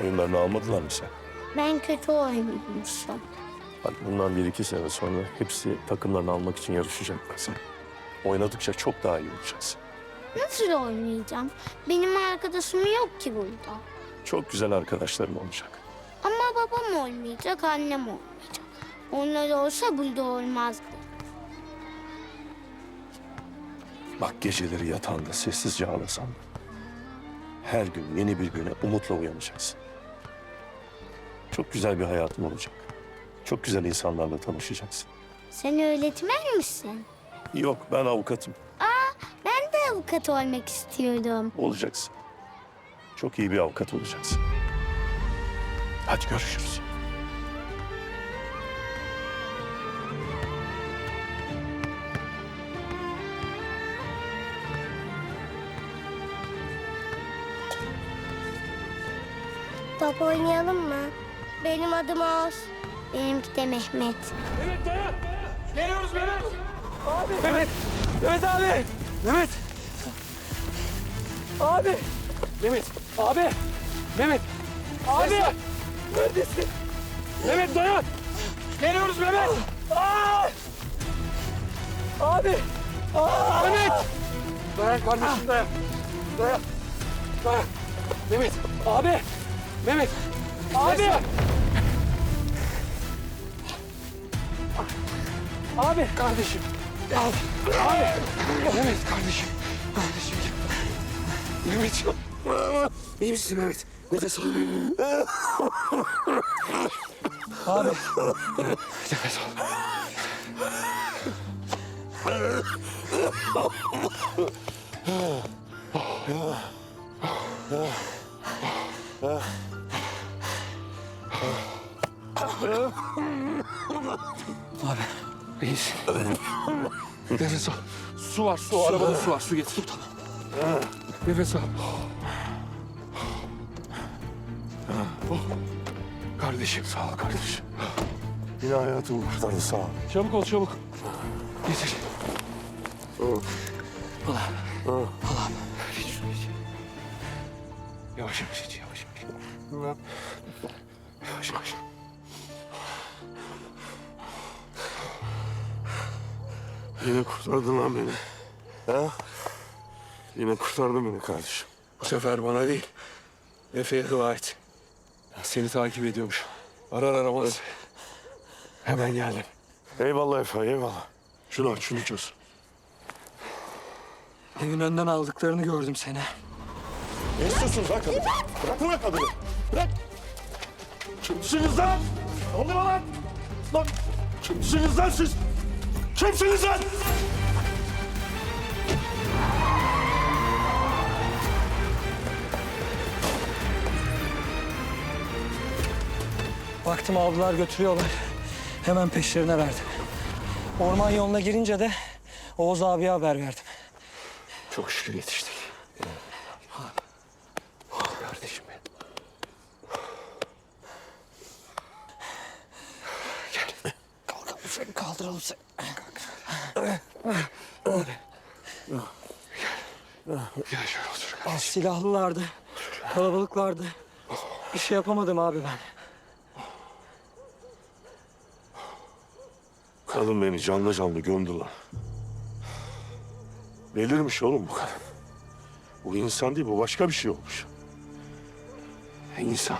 Oyunlarını almadılar mı sen? Ben kötü oynamışım. Bak bundan bir iki sene sonra hepsi takımlarını almak için yarışacaklar sen. Oynadıkça çok daha iyi olacaksın. Nasıl oynayacağım? Benim arkadaşım yok ki burada. Çok güzel arkadaşların olacak. Ama babam olmayacak, annem olmayacak. Onlar olsa burada olmazdı. Bak geceleri yatağında sessizce ağlasan. Her gün yeni bir güne umutla uyanacaksın. Çok güzel bir hayatın olacak. Çok güzel insanlarla tanışacaksın. Sen öğretmen misin? Yok ben avukatım. Ben de avukat olmak istiyorum. Olacaksın. Çok iyi bir avukat olacaksın. Hadi görüşürüz. Top oynayalım mı? Benim adım Oğuz. Benimki de Mehmet. Mehmet dayan. Geliyoruz Mehmet. Abi. Mehmet. Mehmet abi. Mehmet. Abi. Mehmet. Abi. Mehmet. Abi. Neredesin? Mehmet dayan. Geliyoruz Mehmet. Aa! Abi. Aa! Mehmet. Dayan kardeşim dayan. Dayan. Dayan. Mehmet. Abi. Mehmet. Abi. Abi. Kardeşim. Abi. Abi. Mehmet kardeşim. Kardeşim. Mehmet. İyi misin Mehmet? Nefes al. Abi. Nefes al. Abi. İyisin. Nefes al. Su var, su. Arabada su var. Su getir. Su tamam. Nefes al. Oh. Kardeşim. Sağ ol kardeşim. Yine hayatımı kurtardın sağ ol. Çabuk ol, çabuk. Getir. Al abi. Al abi. Geç şunu geç. Yavaş yavaş geç, yavaş yavaş. Yavaş yavaş. Yine kurtardın lan beni. Ha? Yine kurtardın beni kardeşim. Bu sefer bana değil, Efe'ye dua et. Seni takip ediyormuş. Arar aramaz. Hemen geldim. Eyvallah Efe, eyvallah. Şunu aç, şunu çöz. Evin önünden aldıklarını gördüm seni. Ne istiyorsunuz lan kadın? Bırakın lan kadını. Bırak. Kimsiniz lan? Ne oluyor lan? Lan kimsiniz lan siz? Kimsiniz lan? Baktım avlular götürüyorlar. Hemen peşlerine verdim. Orman yoluna girince de Oğuz abiye haber verdim. Çok şükür yetiştik. Kardeşim benim. Kalkalım seni kaldıralım seni. Gel şöyle otur. Az silahlılardı. Kalabalıklardı. Bir şey yapamadım abi ben. Kadın beni canlı canlı gömdü lan. Delirmiş oğlum bu kadın. Bu insan değil, bu başka bir şey olmuş. İnsan.